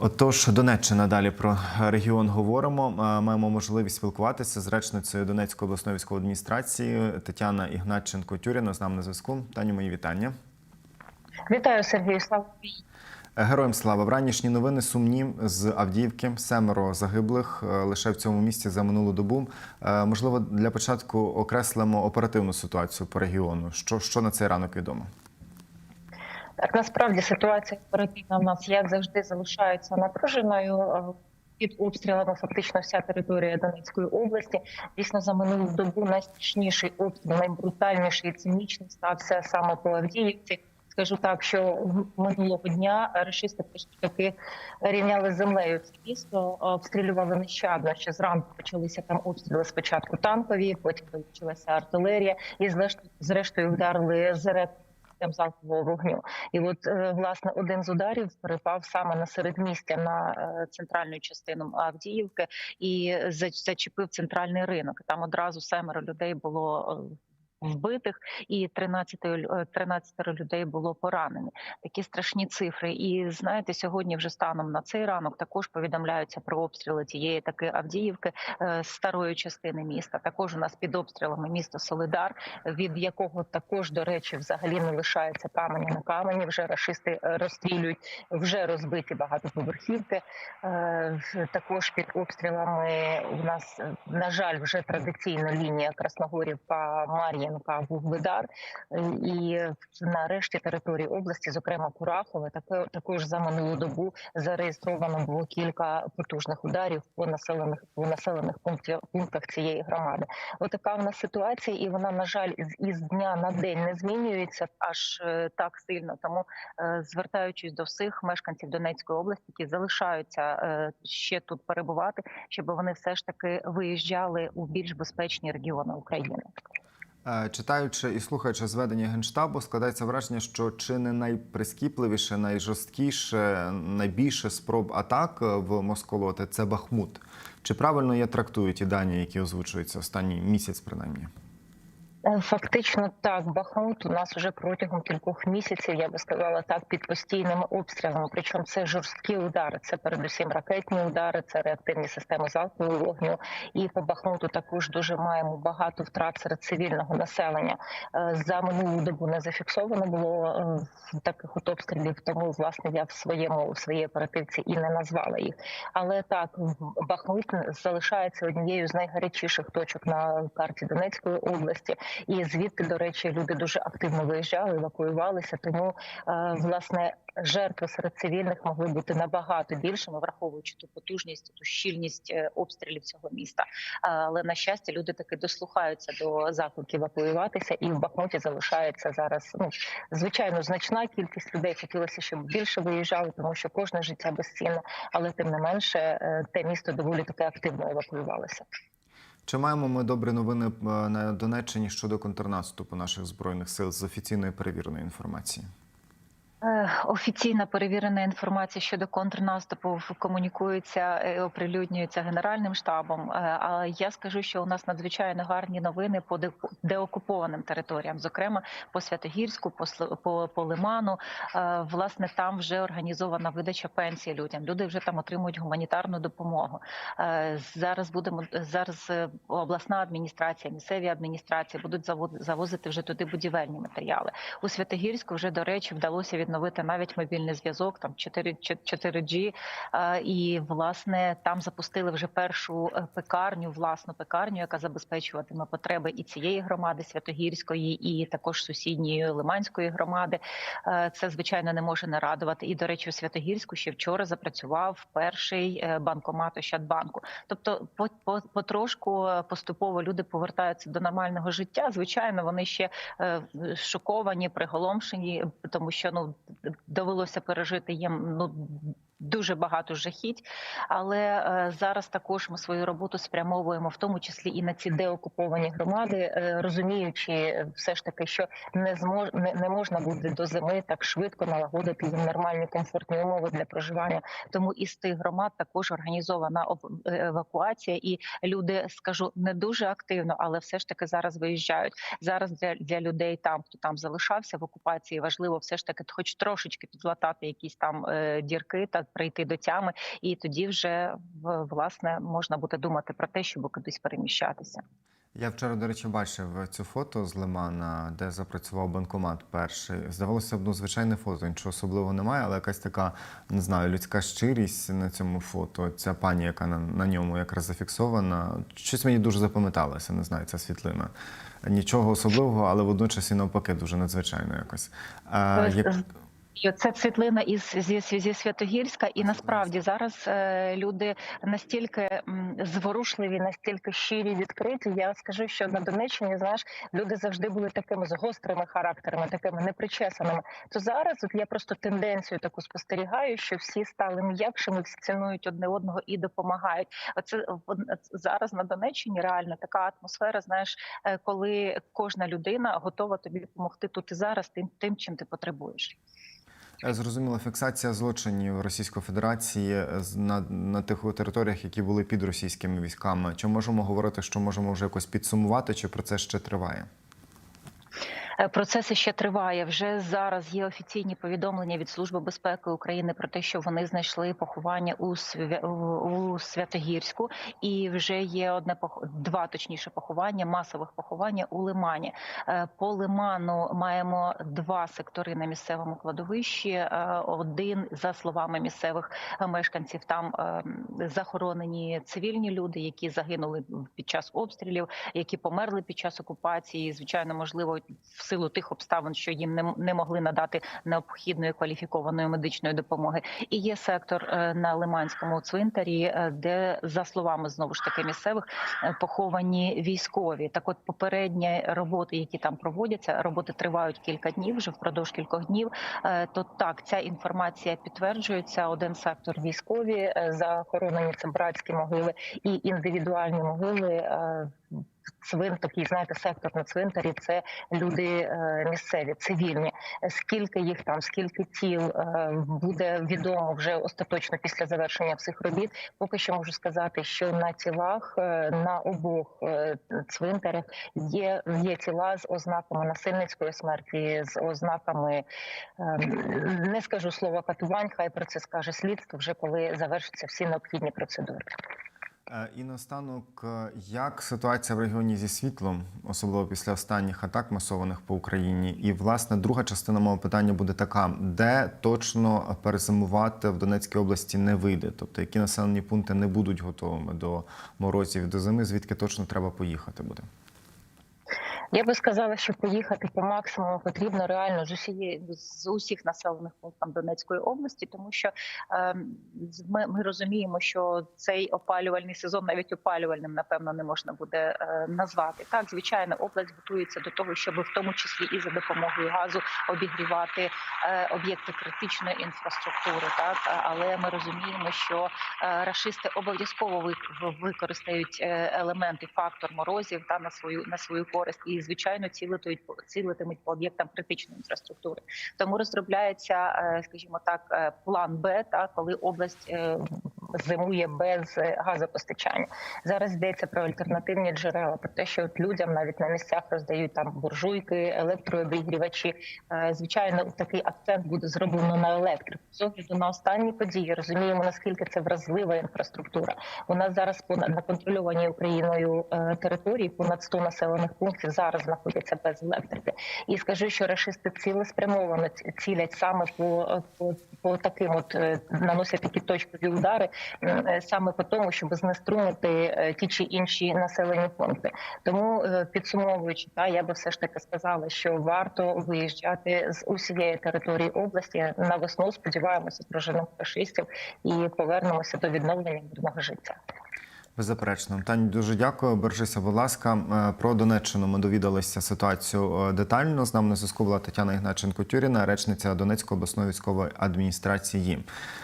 Отож, Донеччина далі про регіон говоримо. Е, Маємо можливість спілкуватися з речницею Донецької обласної військової адміністрації Тетяна Ігнатченко Тюріна з нами на зв'язку. Таню, мої вітання. Вітаю Сергію Слава Е, Героям слава вранішні новини сумні з Авдіївки. Семеро загиблих е, лише в цьому місті за минулу добу. Можливо, для початку окреслимо оперативну ситуацію по регіону. Що, що на цей ранок відомо? Так насправді ситуація оперативна в нас як завжди залишається напруженою. Е, Під обстрілами фактично вся територія Донецької області. Дійсно, за минулу добу найстрашніший обстріл, найбрутальніший і цинічний стався саме по Авдіївці. Скажу так, що минулого дня рашисти таки рівняли з землею це місто, обстрілювали нещадно. Ще зранку почалися там обстріли. Спочатку танкові, потім почалася артилерія, і зрештою, зрештою вдарили зерет систем залпового вогню. І от е, власне один з ударів припав саме на середмістя на е, центральну частину Авдіївки і за- зачепив центральний ринок. Там одразу семеро людей було. Вбитих і 13, лю- е, 13 людей було поранені. Такі страшні цифри. І знаєте, сьогодні вже станом на цей ранок також повідомляються про обстріли тієї таки Авдіївки е, старої частини міста. Також у нас під обстрілами місто Солидар, від якого також, до речі, взагалі не лишається каменя на камені. Вже рашисти е, розстрілюють вже розбиті багатоповерхівки. Також під обстрілами у нас на жаль вже традиційна лінія Красногорівка, Мар'їнка, Вугледар. Е, І на решті території області, зокрема Курахове, також за минулу добу зареєстровано було кілька потужних ударів по населених по населених пунктах цієї громади. Отака в нас ситуація, і вона на жаль із, дня на день не змінюється аж е, так сильно. Тому е, звертаючись до всіх мешканців Донецької області, які залишаються ще тут перебувати, щоб вони все ж таки виїжджали у більш безпечні регіони України. Е, Читаючи і слухаючи зведення генштабу, складається враження, що чи не найприскіпливіше, найжорсткіше, найбільше спроб атак е, в Москолоти це Бахмут. Чи правильно я трактую ті дані, які озвучуються останній місяць, принаймні? Е, Фактично так, Бахмут у нас вже протягом кількох місяців, я би сказала так, під постійними обстрілами. Причому це жорсткі удари, це передусім ракетні удари, це реактивні системи залпового вогню. І по Бахмуту також дуже маємо багато втрат серед цивільного населення. Е, За минулу добу не зафіксовано було е, таких от обстрілів, тому власне я в своєму в своїй оперативці і не назвала їх. Але так, Бахмут залишається однією з найгарячіших точок на карті Донецької області. І звідти, до речі, люди дуже активно виїжджали, евакуювалися. Тому е, власне жертви серед цивільних могли бути набагато більшими, враховуючи ту потужність, ту щільність е, обстрілів цього міста. Але на щастя, люди таки дослухаються до закликів евакуюватися, і в Бахмуті залишається зараз. Ну звичайно, значна кількість людей. Хотілося, щоб більше виїжджали, тому що кожне життя безцінне, але тим не менше, е, те місто доволі таки активно евакуювалося. Чи маємо ми добрі новини е, на Донеччині щодо контрнаступу наших збройних сил з офіційної перевіреної інформації? Е, Офіційна перевірена інформація щодо контрнаступу комунікується і оприлюднюється генеральним штабом. Е, Але я скажу, що у нас надзвичайно гарні новини по деокупованим територіям, зокрема по Святогірську, по Лиману. Е, Власне, там вже організована видача пенсії людям. Люди вже там отримують гуманітарну допомогу. Е, Зараз будемо зараз е, обласна адміністрація, місцеві адміністрації будуть завозити вже туди будівельні матеріали. У Святогірську вже до речі вдалося відновити навіть мобільний зв'язок, там 4, 4G, е, і власне там запустили вже першу е, пекарню, власну пекарню, яка забезпечуватиме потреби і цієї громади Святогірської, і також сусідньої Лиманської громади. Е, Це звичайно не може не радувати. І до речі, у Святогірську ще вчора запрацював перший е, банкомат Ощадбанку. Тобто, по, по потрошку поступово люди повертаються до нормального життя. Звичайно, вони ще шоковані, приголомшені, тому що ну довелося пережити їм ну. Дуже багато жахіть, але е, зараз також ми свою роботу спрямовуємо в тому числі і на ці деокуповані громади, е, розуміючи все ж таки, що не змож не, не можна буде до зими так швидко налагодити їм нормальні комфортні умови для проживання. Тому із тих громад також організована е, евакуація, і люди скажу не дуже активно, але все ж таки зараз виїжджають. Зараз для, для людей там, хто там залишався в окупації, важливо все ж таки, хоч трошечки підлатати якісь там е, дірки та прийти до тями, і тоді вже власне можна буде думати про те, щоб кудись переміщатися. Я вчора, до речі, бачив цю фото з Лимана, де запрацював банкомат перший. Здавалося б, ну звичайне фото, нічого особливого немає, але якась така, не знаю, людська щирість на цьому фото. Ця пані, яка на, на ньому якраз зафіксована. Щось мені дуже запам'яталося, не знаю, ця світлина. Нічого особливого, але водночас і навпаки дуже надзвичайно якось. А, як... Це світлина із зі, зі Святогірська, і насправді зараз е, люди настільки зворушливі, настільки щирі, відкриті. Я скажу, що на Донеччині знаєш, люди завжди були такими з гострими характерами, такими непричесаними. То зараз от я просто тенденцію таку спостерігаю, що всі стали м'якшими, всі цінують одне одного і допомагають. Оце зараз на Донеччині реально така атмосфера. Знаєш, е, коли кожна людина готова тобі допомогти тут і зараз, тим, тим чим ти потребуєш. Е, Зрозуміло, фіксація злочинів Російської Федерації е, на, на тих територіях, які були під російськими військами. Чи можемо говорити, що можемо вже якось підсумувати, чи процес ще триває? Е, Процес ще триває. Вже зараз є офіційні повідомлення від Служби безпеки України про те, що вони знайшли поховання у у Святогірську, і вже є одне два точніше поховання, масових поховання у Лимані. Е, По Лиману маємо два сектори на місцевому кладовищі. Е, Один за словами місцевих мешканців, там захоронені цивільні люди, які загинули під час обстрілів, які померли під час окупації. Звичайно, можливо, в силу тих обставин, що їм не, не могли надати необхідної кваліфікованої медичної допомоги. І є сектор е, на Лиманському цвинтарі, е, де за словами знову ж таки місцевих е, поховані військові. Так, от попередні роботи, які там проводяться, роботи тривають кілька днів, вже впродовж кількох днів. То так, ця інформація підтверджується. Один сектор військові захоронені це братські могили і індивідуальні могили. Цвин такий, знаєте, сектор на цвинтарі це люди е, місцеві, цивільні. Скільки їх там, скільки тіл е, буде відомо вже остаточно після завершення всіх робіт. Поки що можу сказати, що на тілах е, на обох цвинтарях є, є тіла з ознаками насильницької смерті, з ознаками не скажу слова катувань. Хай про це скаже слідство вже коли завершаться всі необхідні процедури. Е, І наостанок, е, як ситуація в регіоні зі світлом, особливо після останніх атак масованих по Україні? І власне друга частина мого питання буде така: де точно перезимувати в Донецькій області не вийде? Тобто, які населені пункти не будуть готовими до морозів до зими, звідки точно треба поїхати буде? Я би сказала, що поїхати по максимуму потрібно реально з усієї з усіх населених пунктів Донецької області, тому що е, ми, ми розуміємо, що цей опалювальний сезон навіть опалювальним напевно не можна буде е, назвати. Так, звичайно, область готується до того, щоб в тому числі і за допомогою газу обігрівати е, об'єкти критичної інфраструктури. Так, але ми розуміємо, що е, рашисти обов'язково ви- використають е, елементи фактор морозів та на свою на свою користь і звичайно цілитимуть цілитимуть по об'єктам критичної інфраструктури. Тому розробляється, е, скажімо так, е, план Б, та коли область е, зимує без е, газопостачання. Зараз йдеться про альтернативні джерела, про те, що от людям навіть на місцях роздають там буржуйки, електрообігрівачі. Е, Звичайно, такий акцент буде зроблено на електрику. З огляду на останні події розуміємо наскільки це вразлива інфраструктура. У нас зараз понад на контрольованій Україною е, території понад 100 населених пунктів зараз знаходяться без електрики. І скажу, що рашисти цілеспрямовано ці- цілять саме по, по, по таким, от наносять такі точкові удари саме по тому, щоб знеструмити е, ті чи інші населені пункти. Тому е, підсумовуючи, та я би все ж таки сказала, що варто виїжджати з усієї території області на весну. Сподіваємося, проженемо фашистів і повернемося до відновлення мирного життя. Беззаперечно, Тані, дуже дякую. Бережися, будь ласка. Е, Про Донеччину ми довідалися ситуацію е, детально. З нами на зв'язку була Тетяна Ігначенко Тюріна, речниця Донецької обласної військової адміністрації.